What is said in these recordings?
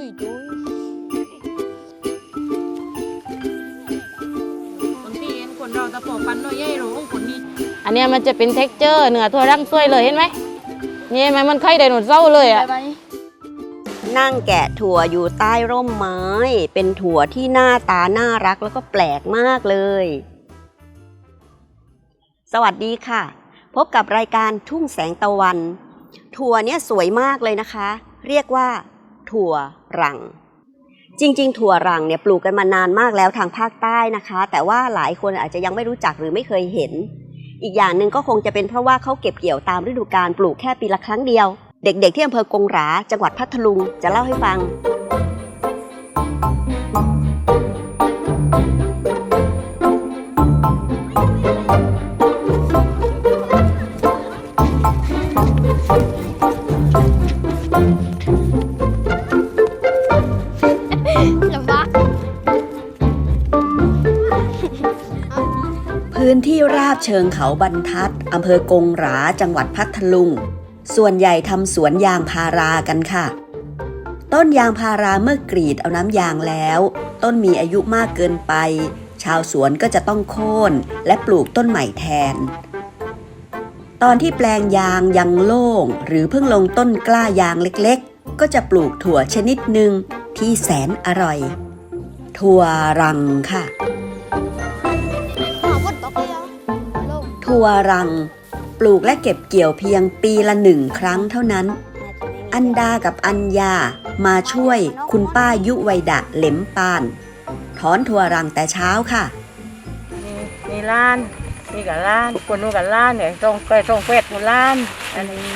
จุยจุยบางทีเห็นคนเราตะปอปันน้อยใหญ่โรงคนนี้อันเนี้ยมันจะเป็นเท็กเจอร์เนื้อถั่วรังสวยเลยเห็นไหมนี่เห็นไหมมันไข่ไดโนเสาร์เลยอะไปนั่งแกะถั่วอยู่ใต้ร่มไม้ เป็นถั่วที่หน้าตาน่ารักแล้วก็แปลกมากเลย สวัสดีค่ะ พบกับรายการทุ่งแสงตะวัน ถั่วเนี้ยสวยมากเลยนะคะ เรียกว่า ถั่ว รัง จริง ๆ ถั่วรังเนี่ยปลูกกันมานานมากแล้วทางภาคใต้นะคะ แต่ว่าหลายคนอาจจะยังไม่รู้จักหรือไม่เคยเห็น อีกอย่างหนึ่งก็คงจะเป็นเพราะว่าเขาเก็บเกี่ยวตามฤดูกาลปลูกแค่ปีละครั้งเดียว เด็ก ๆ ที่อำเภอกงหรา จังหวัดพัทลุงจะเล่าให้ฟัง พื้นที่ราบเชิงเขาบรรทัดอำเภอกงหราจังหวัดพัทลุง ส่วนใหญ่ทำสวนยางพารากันค่ะ ต้นยางพาราเมื่อกรีดเอาน้ำยางแล้ว ต้นมีอายุมากเกินไป ชาวสวนก็จะต้องโค่นและปลูกต้นใหม่แทน ตอนที่แปลงยางยังโล่ง หรือเพิ่งลงต้นกล้ายางเล็กๆ ก็จะปลูกถั่วชนิดหนึ่งที่แสนอร่อย ถั่วรังค่ะ วรัง ปลูกและเก็บเกี่ยวเพียงปีละหนึ่งครั้งเท่านั้น อันดากับอัญญามาช่วยคุณป้ายุไวดะเหล็มปาน ถอนถั่วรังแต่เช้าค่ะนี่นี่ล้านนี่กับล้านคนนู้นกับล้านเนี่ยตรงไปตรงเฟสนู่นล้านอันนี้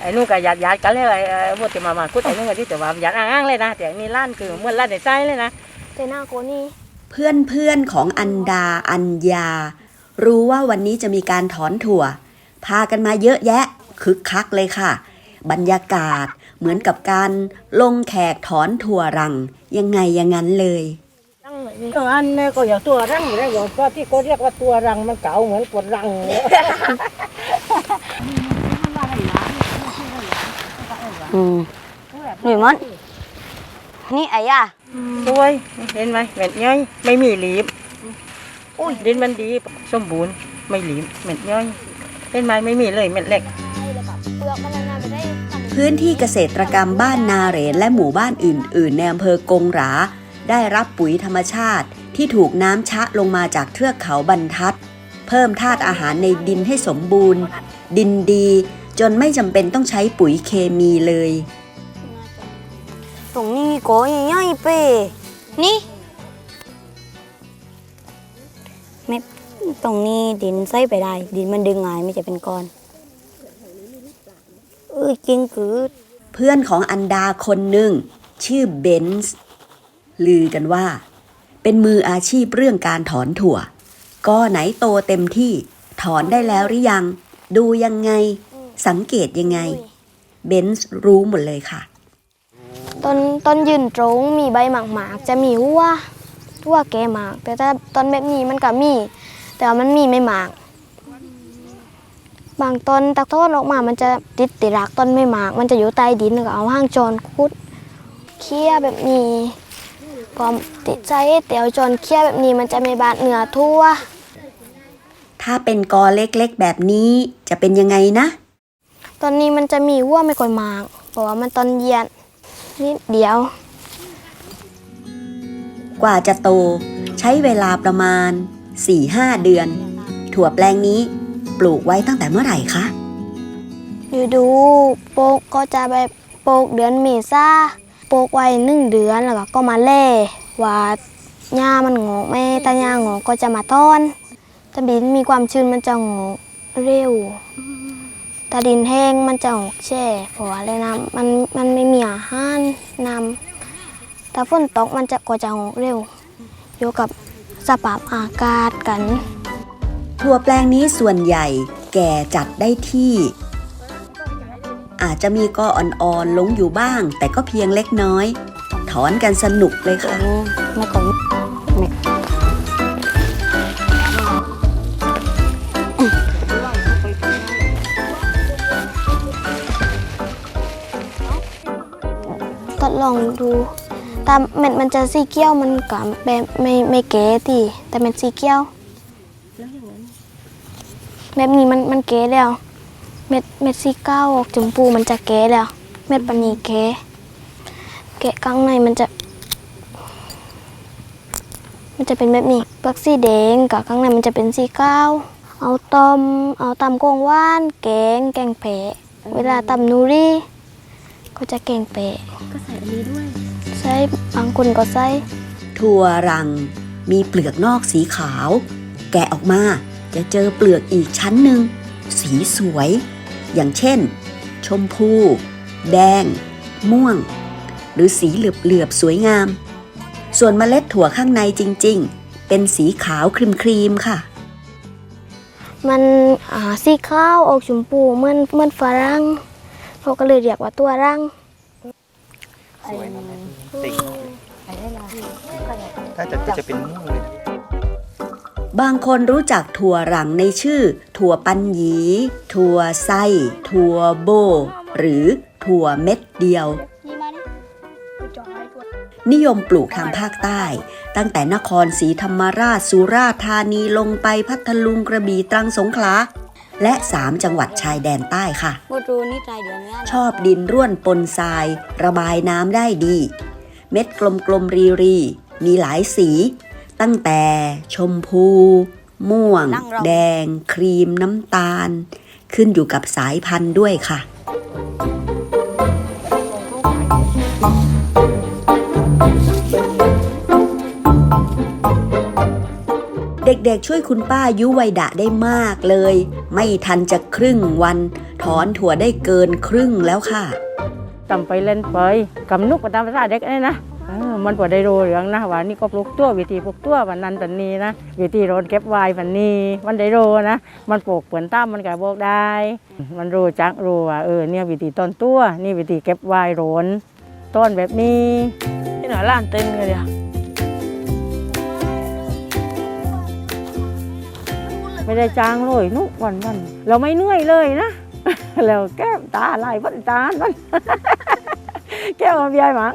ไอ้นู่นกับหยาดหยาดกันเลยไอ้พวกที่มามาคุดไอ้นู่นกับที่แต่ว่าหยาดอ้างๆเลยนะแต่นี่ล้านคือเหมื่อนล้านในใจเลยนะแต่หน้าโกนี่เพื่อนเพื่อนๆของอันดาอัญญา รู้ว่าวันนี้จะมีการถอนถั่ว พากันมาเยอะแยะ คึกคักเลยค่ะ บรรยากาศเหมือนกับการลงแขกถอนถั่วรัง ยังไงอย่างนั้นเลยรังนี่ก็อันนี้ก็อย่างตัวรังอยู่แล้วก็ที่เขาเรียกว่าตัวรังมันเก่าเหมือนกดรังอืมหนุ่ยมันนี่ไอ้ย่าสวยเห็นไหมเม็ดย่อยไม่มีหลีบ อุ้ยดินมันดีสมบูรณ์ไม่หลีบเม็ดย่อยเห็นไหมไม่มีเลยเม็ดเล็กเปลือกมันนานๆไปได้ทำพื้นที่เกษตรกรรมบ้านนาเหรนและหมู่บ้านอื่น ๆ ในอำเภอกงหรา ได้รับปุ๋ยธรรมชาติที่ถูกน้ำชะลงมาจากเทือกเขาบรรทัด เพิ่มธาตุอาหารในดินให้สมบูรณ์ ดินดี จนไม่จำเป็นต้องใช้ปุ๋ยเคมีเลย ตรงนี้มีโกอใหญ่ๆเป้นี่ ตรงนี้ดินใส่ไปได้ ดินมันดึงง่ายไม่จะเป็นก้อนเออจริงคือเพื่อนของอันดาคนหนึ่ง ชื่อเบนซ์ลือกันว่า เป็นมืออาชีพเรื่องการถอนถั่ว ก็ไหนโตเต็มที่ถอนได้แล้วหรือยัง ดูยังไง สังเกตยังไง เบนซ์รู้หมดเลยค่ะต้นต้นยืนตรงมีใบหมากๆจะมีหัวหัวแก่หมาก แต่ถ้าต้นแบบนี้มันก็มี แต่ว่ามันมีไม่หมาก บางต้นตักโทษออกมา มันจะติดติดรักต้นไม่หมาก มันจะอยู่ใต้ดินแล้วก็เอาห้างจรคุดเคี่ยแบบนี้พอติดใจเตียวจนเคี่ยแบบนี้มันจะไม่บาดเหนือทั่ว ถ้าเป็นกอเล็กๆแบบนี้จะเป็นยังไงนะ ตอนนี้มันจะมีหัวไม่ค่อยหมากเพราะว่ามันตอนเยียนนิดเดียว กว่าจะโตใช้เวลาประมาณ 4-5 เดือน ถั่วแปลงนี้ปลูกไว้ตั้งแต่เมื่อไหร่คะ อยู่ดูโปกก็จะแบบโปกเดือนเมษาโปกไว้หนึ่งเดือนแล้วก็มาเล่ว่าหญ้ามันงอกแม่ตาหญ้างอกก็จะมาต้อนถ้าดินมีความชื้นมันจะงอกเร็วถ้าดินแห้งมันจะงอกแช่เพราะว่าอะไรนะมันมันไม่มีอาหารนำถ้าฝนตกมันจะก็จะงอกเร็วอยู่กับ สภาพอากาศกัน ถั่วแปลงนี้ส่วนใหญ่แก่จัดได้ที่ อาจจะมีกออ่อนๆหลงอยู่บ้าง แต่ก็เพียงเล็กน้อย ถอนกันสนุกเลยตรค่ะงไม่ก่อนไม่ทดลองดู ตาเม็ดมันจะสีเขียวมันก็แบบไม่ไม่เก๋ตีแต่เม็ดสีเขียวแบบนี้มันมันเก๋แล้ว เม็ดเม็ดสีเก้าออกชมพูมันจะเก๋แล้ว เม็ดปันนี้เก๋เก๋ข้างในมันจะ มันจะเป็นแบบนี้เปลือกสีแดงกับข้างในมันจะเป็นสีขาเอาต้มเอาตำกงว่านแกงแกงแผะเวลาตำนูรี่ก็จะแกงแผะก็ใส่อันนี้ด้วย ใช่บางคนก็ใส่ถั่วรังมีเปลือกนอกสีขาว แกะออกมาจะเจอเปลือกอีกชั้นหนึ่ง สีสวย อย่างเช่น ชมพู แดง ม่วง หรือสีเหลือบๆสวยงาม ส่วนเมล็ดถั่วข้างในจริง ๆ เป็นสีขาวครีมๆค่ะ มันอ่าสีขาวออกชมพูเหมือนเหมือนฝรั่งเขาก็เลยเรียกว่าตัวรัง ติ่งถ้าจะจะเป็นม่วงเลยบางคนรู้จักถั่วรังในชื่อ ถั่วปันหยี ถั่วไส้ ถั่วโบ หรือถั่วเม็ดเดียว นิยมปลูกทางภาคใต้ ตั้งแต่นครศรีธรรมราชสุราษฎร์ธานีลงไปพัทลุงกระบี่ตรังสงขลา และ 3 จังหวัดชายแดนใต้ค่ะหมดรูนี่ปลายเดือนงานชอบดินร่วนปนทราย ระบายน้ำได้ดี เม็ดกลมๆรีรีๆมีหลายสี ตั้งแต่ชมพู ม่วง แดง ครีมน้ำตาล ขึ้นอยู่กับสายพันธุ์ด้วยค่ะ เด็กๆช่วยคุณป้ายุวัยดะได้มากเลย ไม่ทันจะครึ่งวัน ถอนถั่วได้เกินครึ่งแล้วค่ะตำไปเล่นไปกำนุกไปตามภาษาเด็กนี่นะมันปวดได้รู้เรื่องนะว่านี่ก็ปลูกตัววิธีปลูกตัววันนั้นตันนี้นะวิธีโรนเก็บไว้วันนี้มันได้รู้นะ มันปลูกเปลือนตั้มมันก็บอกได้ มันรู้จักรู้ว่าเออเนี่ยวิธีต้นตัวนี่วิธีเก็บไว้โรนต้นแบบนี้ที่หน่อยล้านเต้นกันเดีย ไม่ได้จ้างเลยนุกวันวันเราไม่เหนื่อยเลยนะแล้วแก้มตาลายพันตามันแก้วมาเบียร์หมัง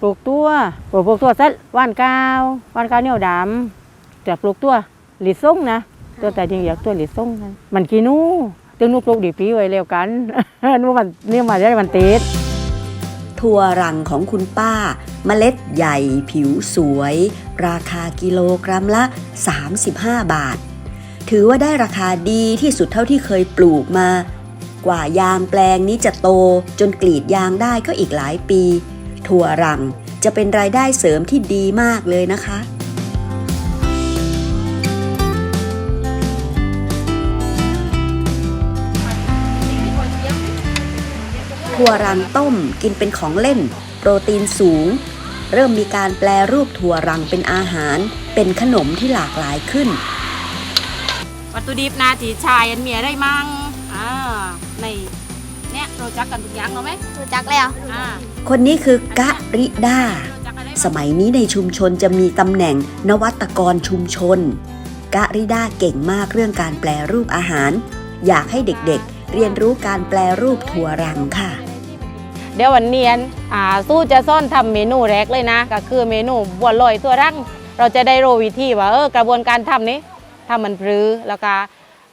ปลูกตัวปลูกปลูกตัวเสร็จว่านกาวว่านกาวเหนียวดำแต่ปลูกตัวหลีส่งนะตัวแต่จริงอยากตัวหลีส่งนะมันกีนูตึงนูปลูกดีปีไว้เร็วกันนู่มันเนี่ยมาได้มันติดถั่วรังของคุณป้า เมล็ดใหญ่ผิวสวย ราคากิโลกรัมละ 35 บาท ถือว่าได้ราคาดีที่สุดเท่าที่เคยปลูกมา กว่ายางแปลงนี้จะโตจนกรีดยางได้ก็อีกหลายปี ถั่วรังจะเป็นรายได้เสริมที่ดีมากเลยนะคะ ถั่วรังต้มกินเป็นของเล่น โปรตีนสูง เริ่มมีการแปลรูปถั่วรังเป็นอาหาร เป็นขนมที่หลากหลายขึ้น วัตถุดิบนาทีชายอันเมียได้มั่งอ่าในเนี่ยเราจักกันทุกอย่างเอาไหมรู้จักแล้ว อ่าคนนี้คือกะริดา เราจักกันได้ไหมสมัยนี้ในชุมชนจะมีตำแหน่งนวัตกรชุมชน กะริดาเก่งมากเรื่องการแปลรูปอาหาร อยากให้เด็กๆ เรียนรู้การแปลรูปถั่วรังค่ะ เดี๋ยววันเนียนอ่าสู้จะซ่อนทำเมนูแรกเลยนะ ก็คือเมนูบัวลอยตัวรังเราจะได้รู้วิธีว่าเออกระบวนการทำนี้ ทำมันพรือแล้วก็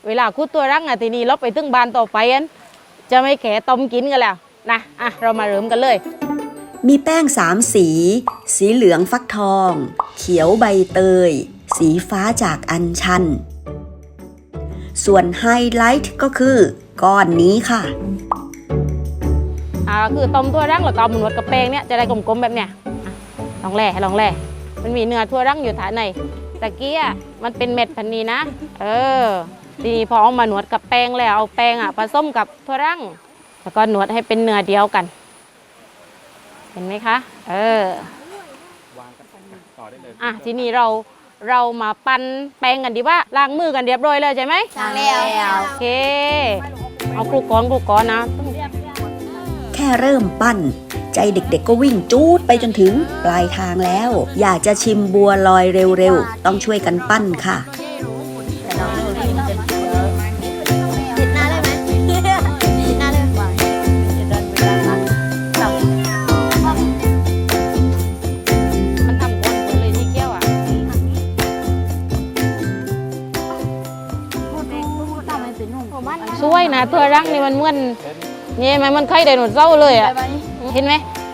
เวลาคุดตัวรังอะทีนี้เราไปถึงบานต่อไปอันจะไม่แขต้มกินกันแล้วนะอะเรามาเริ่มกันเลย มีแป้งสามสี สีเหลืองฟักทอง เขียวใบเตย สีฟ้าจากอัญชัน ส่วนไฮไลท์ก็คือก้อนนี้ค่ะอ่าคือต้มทั่วรังแล้วก็เอามานวดกับแป้งเนี่ยจะได้กลมๆแบบเนี้ยอะลองแล่ให้ลองแล่มันมีเนื้อทั่วรังอยู่ฐานใน ตะเกียมันเป็นเม็ดพันนี้นะ เออ ทีนี้พอเอามานวดกับแป้งแล้วเอาแป้งอะผสมกับทั่วรังแล้วก็นวดให้เป็นเนื้อเดียวกัน เห็นไหมคะ เอออะทีนี้เราเรามาปั้นแป้งกันดีว่าล้างมือกันเรียบร้อยแล้วใช่ไหมล้างแล้ว โอเค เอาคลุกก้อนคลุกก้อนนะ แค่เริ่มปั้น ใจเด็กๆก็วิ่งจูดไปจนถึงปลายทางแล้ว อยากจะชิมบัวลอยเร็วๆ ต้องช่วยกันปั้นค่ะสวยนะเธอรังนี่มันเหมือนเนี่มันมันไข่ไดโนเสาร์เลยอะ เห็นไหม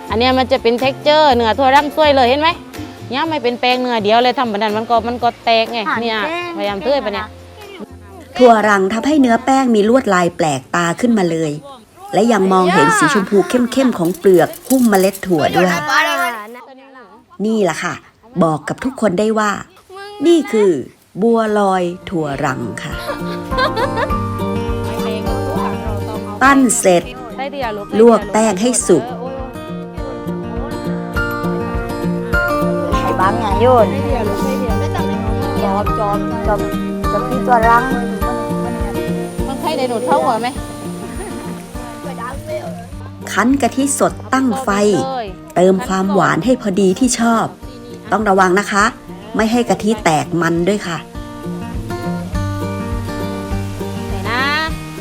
อันเนี้ยมันจะเป็นเท็กเจอร์เนื้อตัวรังสวยเลยเห็นไหมเนี่ยไม่เป็นแป้งเนื้อเดียวเลยทำแบบนั้นมันก็มันก็แตกไงเนี่ยพยายามเตื้อยไปเนี่ยถั่วรังทำให้เนื้อแป้งมีลวดลายแปลกตาขึ้นมาเลย และยังมองเห็นสีชมพูเข้มๆของเปลือกหุ้มเมล็ดถั่วด้วย นี่แหละค่ะ บอกกับทุกคนได้ว่า นี่คือ บัวลอยถั่วรังค่ะ ปั้นเสร็จ ลวกแป้งให้สุก ไข่บางอย่างโยนจอบจอบจอบจอบที่ตัวรังมันไข่ไดโนเสาร์ก่อนไหมคั้นกะทิสดตั้งไฟ เติมความหวานให้พอดีที่ชอบ ต้องระวังนะคะ ไม่ให้กะทิแตกมันด้วยค่ะไหนนะ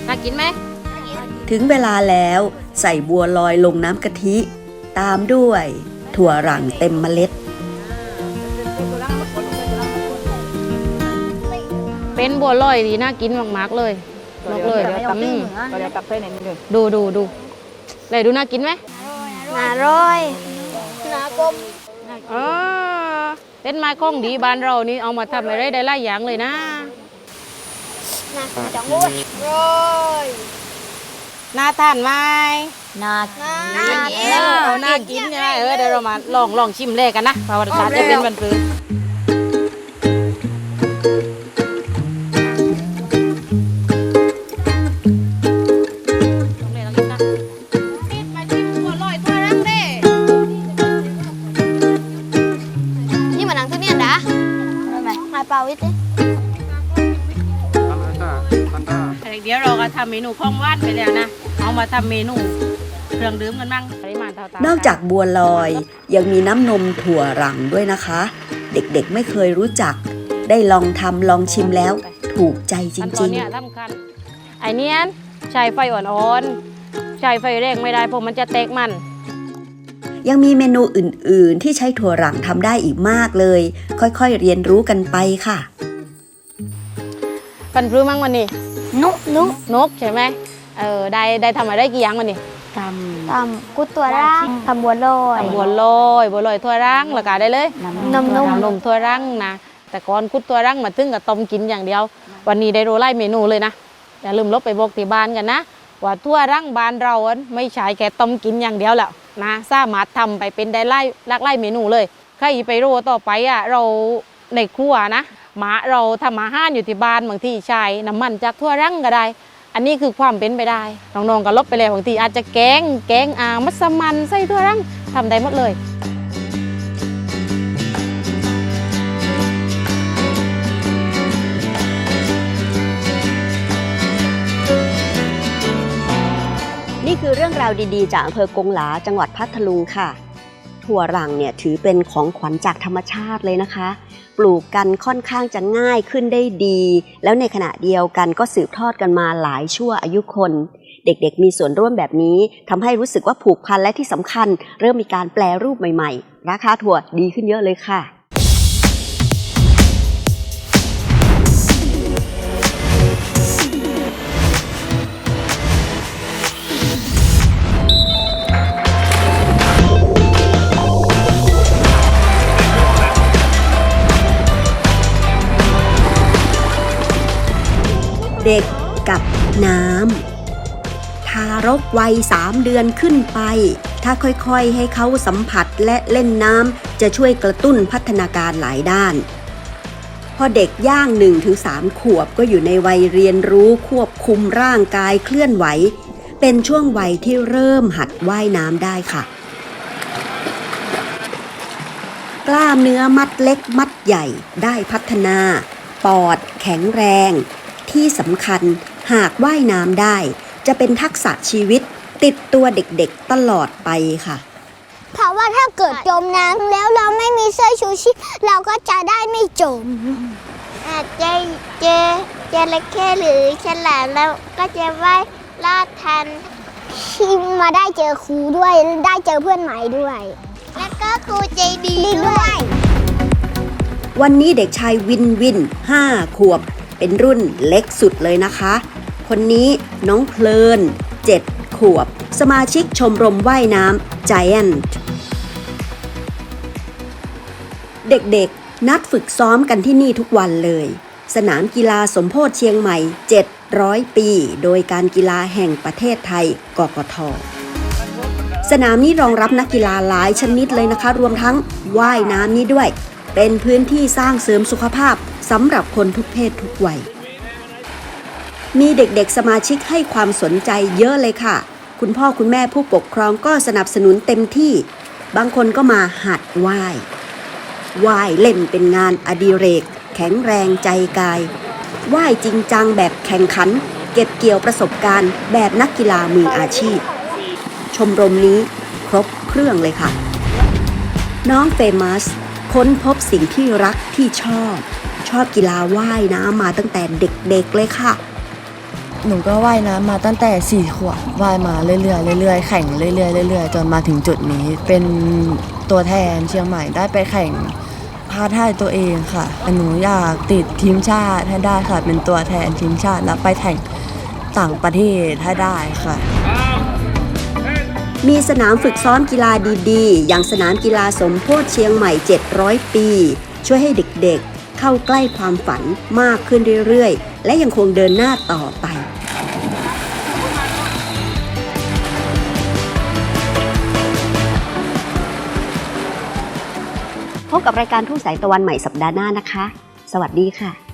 น่ากินไหมถึงเวลาแล้วใส่บัวลอยลงน้ำกะทิ ตามด้วย ถั่วรังเต็มเมล็ด เป็นบัวลอยดีน่ากินมากๆเลยมากเลยไม่ต้องอืมก็จะกลับไปในนี้เลยดูดูดูเลยดูน่ากินไหมนาร้อยอ๋อเต้นไม้ของดีบ้านเรานี่เอามาทำอะไรได้หลายอย่างเลยนะนาจังหวัดร้อยน่าทานไหมนาน่ากินเอาน่ากินใช่ไหมเออเดี๋ยวเรามาลองลองชิมเลกันนะเพราะว่ารสชาติจะเป็นวันปืน ยวเราก็ทำเมนูข้องว่านไปแล้วนะ เอามาทำเมนูเครื่องดื่มกันบ้างปริมาณเท่าๆนอกจากบัวลอยยังมีน้ำนมถั่วรังด้วยนะคะ เด็กๆไม่เคยรู้จัก ได้ลองทำลองชิมแล้ว ถูกใจจขั้นตอรินง เนี้ยสำคัญไอเนี้ยใช้ไฟอ่อนๆใช้ไฟแรงไม่ได้เพราะมันจะเตกมัน ๆ ยังมีเมนูอื่นๆ ที่ใช้ถั่วรังทำได้อีกมากเลย ค่อยๆเรียนรู้กันไปค่ะ ปันพรื้มั่งวันนี้ นุนุนกใช่ไหมเออได้ได้ทำอะไรได้กี่อย่างวันนี้ททำกุดตัวร่างทำบัวลอยทำบัวลอยบัวลอยทั่วรังแล้วก็ได้เลยำนมนมนมทั่วรังนะแต่ก่อนคุดทั่วรังมาถึงกับต้มกินอย่างเดียว วันนี้ได้โรไล่เมนูเลยนะอย่าลืมลบไปบอกที่บ้านกันนะว่าทั่วรังบ้านเราอะไม่ใช่แค่ต้มกินอย่างเดียวแหละนะสามารถทำไปเป็นได้ไล่หลากไล่เมนูเลยใครไปโรต่อไปอะเราในครัวนะ หมาเราทำอาหารอยู่ที่บ้านบางทีใช้น้ำมันจากทั่วรังก็ได้ อันนี้คือความเป็นไปได้น้องๆก็ลบไปเลยบางทีอาจจะแกงแกงอ่างมัสมันใส่ทั่วรังทำได้หมดเลยนี่คือเรื่องราวดีๆ จากอำเภอกงหลาจังหวัดพัทลุงค่ะ ถั่วรังเนี่ยถือเป็นของขวัญจากธรรมชาติเลยนะคะ ปลูกกันค่อนข้างจะง่ายขึ้นได้ดี แล้วในขณะเดียวกันก็สืบทอดกันมาหลายชั่วอายุคน เด็กๆ มีส่วนร่วมแบบนี้ทำให้รู้สึกว่าผูกพันและที่สำคัญ เริ่มมีการแปลรูปใหม่ๆ ราคาถั่วดีขึ้นเยอะเลยค่ะ เด็กกับน้ำทารกวัยสามเดือนขึ้นไป ถ้าค่อยๆให้เขาสัมผัสและเล่นน้ำจะช่วยกระตุ้นพัฒนาการหลายด้าน พอเด็กย่าง 1-3 ขวบก็อยู่ในวัยเรียนรู้ควบคุมร่างกายเคลื่อนไหว เป็นช่วงวัยที่เริ่มหัดว่ายน้ำได้ค่ะกล้ามเนื้อมัดเล็กมัดใหญ่ได้พัฒนา ปอดแข็งแรง ที่สำคัญหากว่ายน้ำได้ จะเป็นทักษะชีวิตติดตัวเด็กๆตลอดไปค่ะ เพราะว่าถ้าเกิดจมน้ำแล้วเราไม่มีเสื้อชูชีพเราก็จะได้ไม่จมอาจจะเจอจระเข้หรือฉลามแล้วก็จะว่ายลอดทันที่มาได้เจอครูด้วยได้เจอเพื่อนใหม่ด้วย แล้วก็ครูใจดีด้วย วันนี้เด็กชายวินวิน5ขวบ เป็นรุ่นเล็กสุดเลยนะคะ คนนี้น้องเพลิน 7 ขวบ สมาชิกชมรมว่ายน้ำ Giant เด็กๆ นัดฝึกซ้อมกันที่นี่ทุกวันเลย สนามกีฬาสมโพธิเชียงใหม่ 700 ปี โดยการกีฬาแห่งประเทศไทย กกทสนามนี้รองรับนักกีฬาหลายชนิดเลยนะคะ รวมทั้งว่ายน้ำนี้ด้วย เป็นพื้นที่สร้างเสริมสุขภาพ สำหรับคนทุกเพศทุกวัย มีเด็กๆสมาชิกให้ความสนใจเยอะเลยค่ะ คุณพ่อคุณแม่ผู้ปกครองก็สนับสนุนเต็มที่ บางคนก็มาหัดว่ายว่ายเล่นเป็นงานอดิเรก แข็งแรงใจกายว่ายจริงจังแบบแข่งขัน เก็บเกี่ยวประสบการณ์แบบนักกีฬามืออาชีพ ชมรมนี้ครบเครื่องเลยค่ะ น้องเฟมัส ค้นพบสิ่งที่รักที่ชอบ ชอบกีฬาว่ายน้ำมาตั้งแต่เด็กๆเลยค่ะ หนูก็ว่ายน้ำมาตั้งแต่สี่ขวบว่ายมาเรื่อยๆเรื่อยๆแข่งเรื่อยๆเรื่อยๆจนมาถึงจุดนี้ เป็นตัวแทนเชียงใหม่ได้ไปแข่งพาท่ายตัวเองค่ะหนูอยากติดทีมชาติให้ได้ค่ะ เป็นตัวแทนทีมชาติแล้วไปแข่งต่างประเทศให้ได้ค่ะ มีสนามฝึกซ้อมกีฬาดีๆ อย่างสนามกีฬาสมโพธิเชียงใหม่ 700 ปี ช่วยให้เด็กๆ เข้าใกล้ความฝันมากขึ้นเรื่อยๆ และยังคงเดินหน้าต่อไปพบกับรายการทุ่งแสงตะวันใหม่สัปดาห์หน้านะคะ สวัสดีค่ะ